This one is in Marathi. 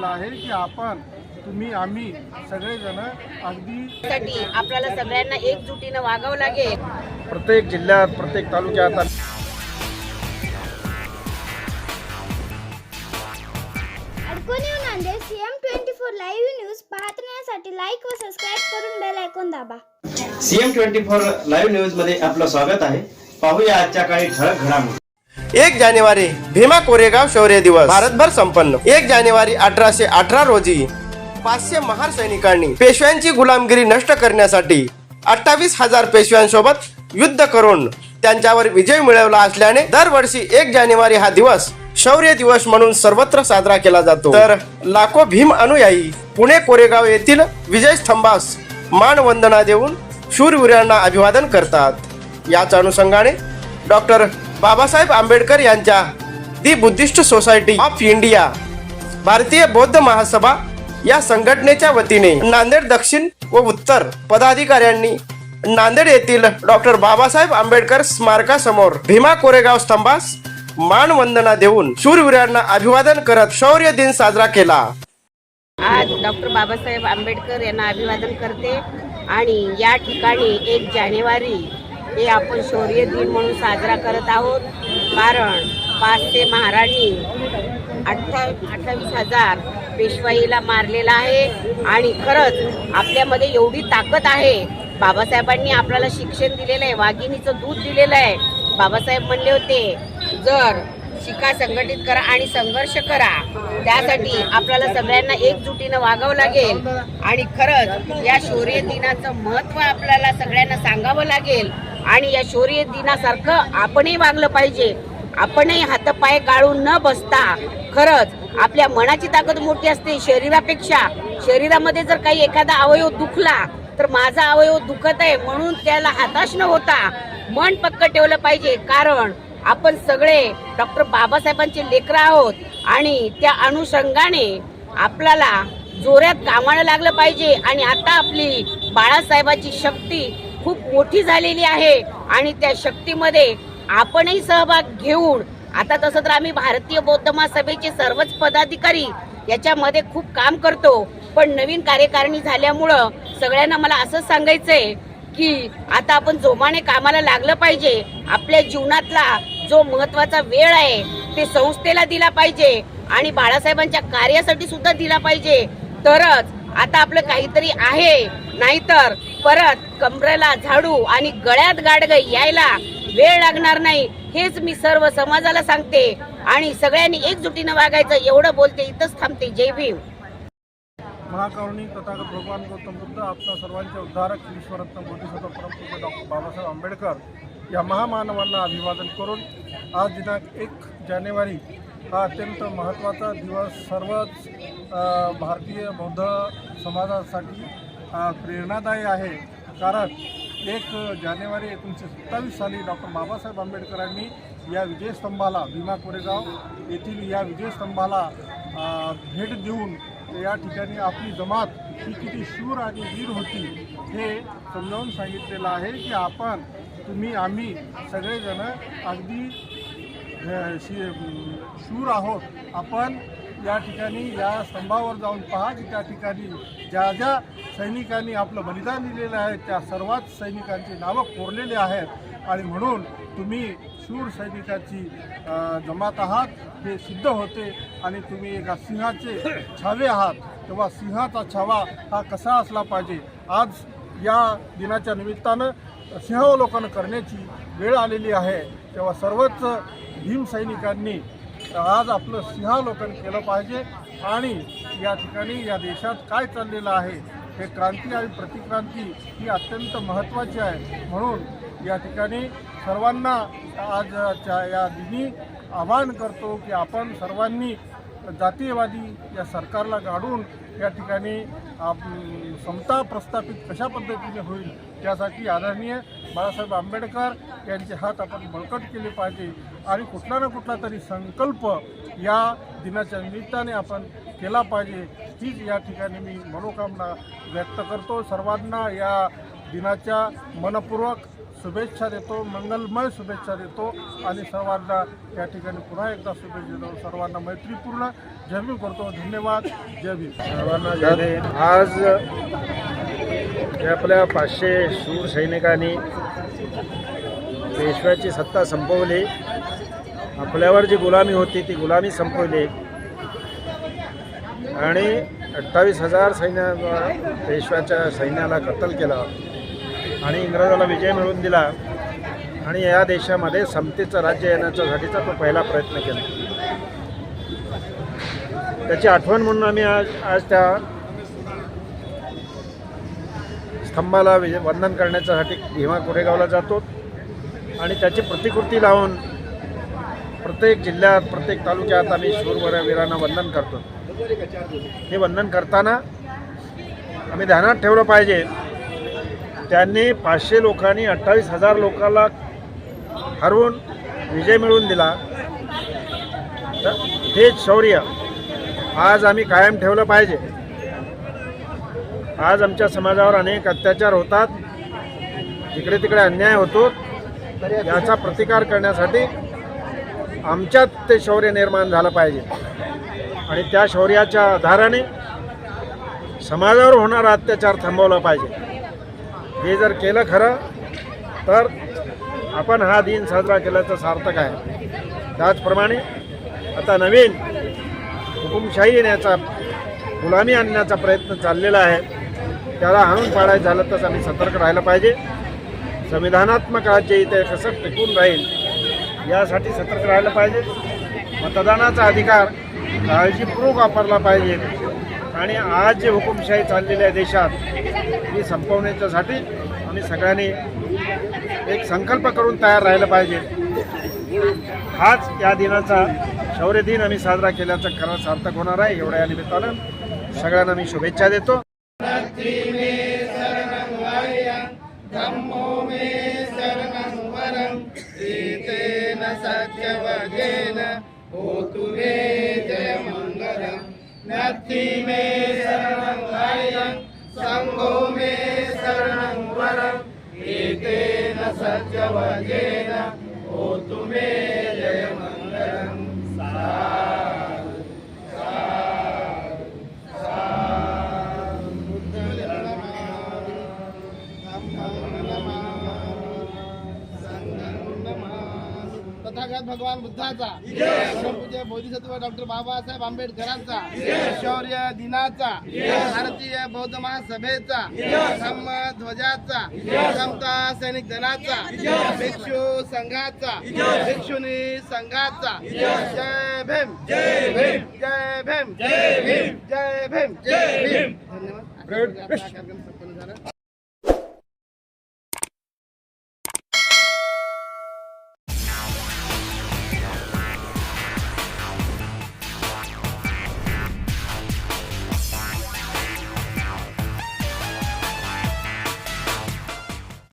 आहे की आपण तुम्ही आम्ही सगळेजण अगदी आपल्याला सगळ्यांना एकजुटीनं वागावं लागेल. प्रत्येक जिल्ह्यात प्रत्येक तालुक्यात CM twenty four live news पाहण्यासाठी लाईक व सबस्क्राईब करून बेल ऐकून दाबा. सीएम ट्वेंटी फोर लाईव्ह न्यूजमध्ये आपलं स्वागत आहे. पाहूया आजच्या काही ठळक घडामोडी. एक जानेवारी भीमा कोरेगाव शौर्य दिवस. भारतभर संपन्न. एक जानेवारी अठराशे अठरा रोजी पाचशे महार सैनिकांनी पेशव्यांची गुलामगिरी नष्ट करण्यासाठी अठ्ठावीस हजार पेशव्यांसोबत युद्ध करून त्यांच्यावर विजय मिळवला असल्याने दरवर्षी एक जानेवारी हा दिवस शौर्य दिवस म्हणून सर्वत्र साजरा केला जातो. तर लाखो भीम अनुयायी पुणे कोरेगाव येथील विजय स्तंभास मानवंदना देऊन शूरवीरांना अभिवादन करतात. याच अनुषंगाने डॉक्टर बाबासाहेब आंबेडकर यांच्या the Buddhist society of India Bharatiya Bauddha Mahasabha या संघटनेच्या वतीने नांदेड दक्षिण व उत्तर पदाधिकाऱ्यांनी नांदेड येथील डॉक्टर बाबासाहेब आंबेडकर स्मारकासमोर भीमा कोरेगाव स्तंभास मानवंदना देऊन शूरवीरांना अभिवादन करत शौर्य दिन साजरा केला. आज डॉक्टर बाबासाहेब आंबेडकर यांना अभिवादन करते आणि या ठिकाणी एक जानेवारी हे आपण शौर्य दिन म्हणून साजरा करत आहोत. कारण पाच ते महाराणी अठ्ठा अठ्ठावीस हजार पेशवाईला मारलेला आहे. आणि खरंच आपल्यामध्ये एवढी ताकद आहे. बाबासाहेबांनी आपल्याला शिक्षण दिलेलं आहे वाघिणीचं दूध दिलेलं आहे बाबासाहेब म्हणले होते जर शिका संघटित करा आणि संघर्ष करा त्यासाठी आपल्याला सगळ्यांना एकजुटीनं वागावं लागेल. आणि खरंच या शौर्य दिनाचं महत्त्व आपल्याला सगळ्यांना सांगावं लागेल. आणि या शौर्य दिनासारखं आपणही वागलं पाहिजे. आपणही हातपाय गाळून न बसता खरंच आपल्या मनाची ताकद मोठी असते शरीरापेक्षा. शरीरामध्ये जर काही एखादा अवयव दुखला तर माझा अवयव दुखत आहे म्हणून त्याला हाताश न होता मन पक्क ठेवलं पाहिजे. कारण आपण सगळे डॉक्टर बाबासाहेबांचे लेकरं आहोत आणि त्या अनुषंगाने आपल्याला जोरात कामाला लागलं पाहिजे. आणि आता आपली बाळासाहेबाची शक्ती खूप मोठी झालेली आहे आणि त्या शक्तीमध्ये आपणही सहभाग घेऊन आता तसं तर आम्ही भारतीय बौद्ध महासभेचे सर्वच पदाधिकारी याच्यामध्ये खूप काम करतो. पण नवीन कार्यकारिणी झाल्यामुळं सगळ्यांना मला असं सांगायचंय की आता आपण जोमाने कामाला लागलं पाहिजे. आपल्या जीवनातला जो महत्त्वाचा वेळ आहे ते संस्थेला दिला पाहिजे आणि बाळासाहेबांच्या कार्यासाठी सुद्धा दिला पाहिजे. तरच आता आपलं काहीतरी आहे. नाहीतर परत कमरेला झाडू आणि गळ्यात गाडग यायला वेळ लागणार नाही हेच मी सर्व समाजाला सांगते. आणि सगळ्यांनी एकजुटीनं वागायचं एवढं बोलते इथंच थांबते. जय भीम. महाकरुणी तथागत भगवान गौतम बुद्ध आपल्या सर्वांचे उद्धारक विश्वरत्न बोधिसत्व परमपूज्य डॉक्टर बाबासाहेब आंबेडकर या महामानवांना अभिवादन करून आज दिनांक एक जानेवारी हा अत्यंत महत्त्वाचा दिवस सर्वच भारतीय बौद्ध समाजासाठी प्रेरणादायी आहे. कारण एक जानेवारी एकोणीसशे सत्तावीस साली डॉक्टर बाबासाहेब आंबेडकरांनी या विजयस्तंभाला भीमा कोरेगाव येथील या विजयस्तंभाला भेट देऊन या ठिकाणी आपली जमात ही किती शूर आणि वीर होती हे समजावून सांगितलेलं आहे की आपण तुम्ही आम्ही सगळेजण अगदी शूर आहोत. आपण या ठिकाणी या स्तंभावर जाऊन पहा की त्या ठिकाणी ज्या ज्या सैनिकांनी आपलं बलिदान दिलेलं आहे त्या सर्वात सैनिकांची नावं कोरलेली आहेत. आणि म्हणून तुम्ही शूर सैनिकाची जमात आहात हे सिद्ध होते. आणि तुम्ही एका सिंहाचे छावे आहात. तेव्हा सिंहाचा छावा हा कसा असला पाहिजे? आज या दिनाच्या निमित्तानं सिंहावलोकन करण्याची वेळ आलेली आहे. तेव्हा सर्वच भीम आज आपलं सिंहावलोकन केलं पाहिजे. आणि या ठिकाणी या देशात काय चाललेलं आहे हे क्रांती आणि प्रतिक्रांती ही अत्यंत महत्त्वाची आहे. म्हणून या ठिकाणी सर्वांना आजच्या या दिनी आवाहन करतो की आपण सर्वांनी जातीयवादी या सरकारला गाडून या ठिकाणी आप- समता प्रस्थापित कशा पद्धतीने होईल त्यासाठी आदरणीय बाळासाहेब आंबेडकर यांचे हात आपण बळकट केले पाहिजे आणि कुठला ना कुठला तरी संकल्प या दिनाच्या निमित्ताने आपण केला पाहिजे हीच या ठिकाणी मी मनोकामना व्यक्त करतो. सर्वांना या दिनाच्या मनपूर्वक शुभेच्छा देतो मंगलमय शुभेच्छा देतो आणि सर्वांना या ठिकाणी पुन्हा एकदा शुभेच्छा देतो. सर्वांना मैत्रीपूर्ण. जय भीम करतो. धन्यवाद. जय भीम. सर्वांना जय आज आपल्या पाचशे शूर सैनिकांनी पेशव्याची सत्ता संपवली. आपल्यावर जी गुलामी होती ती गुलामी संपवली. आणि अठ्ठावीस हजार सैन्या पेशव्याच्या सैन्याला कत्तल केलं. आणि इंग्रजाला विजय मिळवून दिला. आणि या देशामध्ये समतेचं राज्य येण्याच्यासाठीचा तो पहिला प्रयत्न केला. त्याची आठवण म्हणून आम्ही आज आज त्या स्तंभाला विजय वंदन करण्याच्यासाठी भीमा कोरेगावला जातो. आणि त्याची प्रतिकृती लावून प्रत्येक जिल्ह्यात प्रत्येक तालुक्यात आम्ही शूरवरवीरांना वंदन करतो. हे वंदन करताना आम्ही ध्यानात ठेवलं पाहिजे. त्यांनी पाचशे लोकांनी अठ्ठावीस हजार लोकांना हरवून विजय मिळवून दिला. तर हेच शौर्य. आज आम्ही कायम ठेवलं पाहिजे. आज आमच्या समाजावर अनेक अत्याचार होतात. इकडे तिकडे अन्याय होतो. याचा प्रतिकार करण्यासाठी आमच्यात ते शौर्य निर्माण झालं पाहिजे. आणि त्या शौर्याच्या आधाराने समाजावर होणारा अत्याचार थांबवला पाहिजे. हे जर केलं खरं तर आपण हा दिन साजरा केल्याचं सार्थक आहे. त्याचप्रमाणे आता नवीन हुकुमशाही येण्याचा गुलामी आणण्याचा प्रयत्न चाललेला आहे. त्याला हाणून पाडायचं झालं तर आम्ही सतर्क राहिलं पाहिजे. संविधानात्मक राज्य इथे कसं टिकून राहील यासाठी सतर्क राहिलं पाहिजे. मतदानाचा अधिकार काळजीपूर्वक वापरला पाहिजे. आणि आज जे हुकुमशाही चाललेली आहे देशात ही संपवण्याच्यासाठी आम्ही सगळ्यांनी एक संकल्प करून तयार राहिलं पाहिजे. हाच या दिनाचा शौर्य दिन आम्ही साजरा केल्याचं खरं सार्थक होणार आहे. एवढ्या या निमित्तानं सगळ्यांना मी शुभेच्छा देतो. शरणङ्गो मे शरणं वरम्। एतेन सत्यवजेन ओ मे जयम। तथागत भगवान बुद्धाचा. पूज्य बोधिसत्व डॉक्टर बाबासाहेब आंबेडकरांचा. शौर्य दिनाचा. भारतीय बौद्ध महासभेचा. धम्म ध्वजाचा. समता सैनिक दलाचा. भिक्षू संघाचा. भिक्षुनी संघाचा. जय. भीम. जय भीम. जय भीम. जय भीम. जय भीम. जय भीम. धन्यवाद. कार्यक्रम संपन्न झाला.